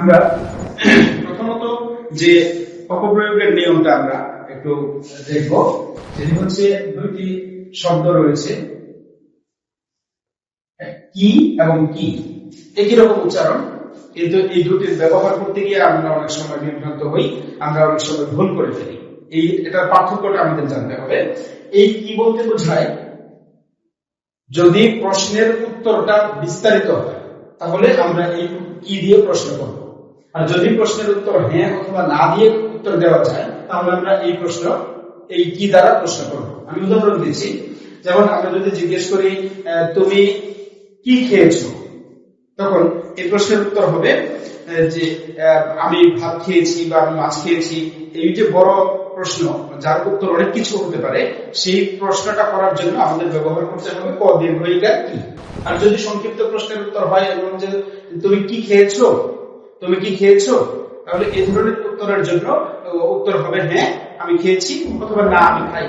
আমরা প্রথমত যে অপপ্রয়োগের নিয়মটা আমরা একটু দেখব হচ্ছে দুইটি শব্দ রয়েছে। কি এবং কি? একই রকম উচ্চারণ, কিন্তু এই দুটির ব্যবহার করতে গিয়ে আমরা অনেক সময় বিভ্রান্ত হই, আমরা অনেক সময় ভুল করে ফেলি। এই এটার পার্থক্যটা আমাদের জানতে হবে। এই কি বলতে বোঝায়? যদি প্রশ্নের উত্তরটা বিস্তারিত হয় তাহলে আমরা এই কি দিয়ে প্রশ্ন করব? আর যদি প্রশ্নের উত্তর হ্যাঁ অথবা না দিয়ে উত্তর দেওয়া যায়, তাহলে আমরা এই প্রশ্ন, এই কি দ্বারা প্রশ্ন করব? আমি উদাহরণ দিচ্ছি। যেমন আমরা যদি জিজ্ঞেস করি তুমি কি খেয়েছো? তখন এই প্রশ্নের উত্তর হবে যে আমি ভাত খেয়েছি বা আমি মাছ খেয়েছি। এই যে বড় প্রশ্ন, যার উত্তর অনেক কিছু হতে পারে, সেই প্রশ্নটা করার জন্য আমাদের ব্যবহার করতে হবে, ক দীর্ঘইকার কি? আর যদি সংক্ষিপ্ত প্রশ্নের উত্তর হয় এবং যে তুমি কি খেয়েছো? তুমি কি খেয়েছো? তাহলে এই ধরনের উত্তরের জন্য উত্তর হবে হ্যাঁ আমি খেয়েছি অথবা না, আমি খাই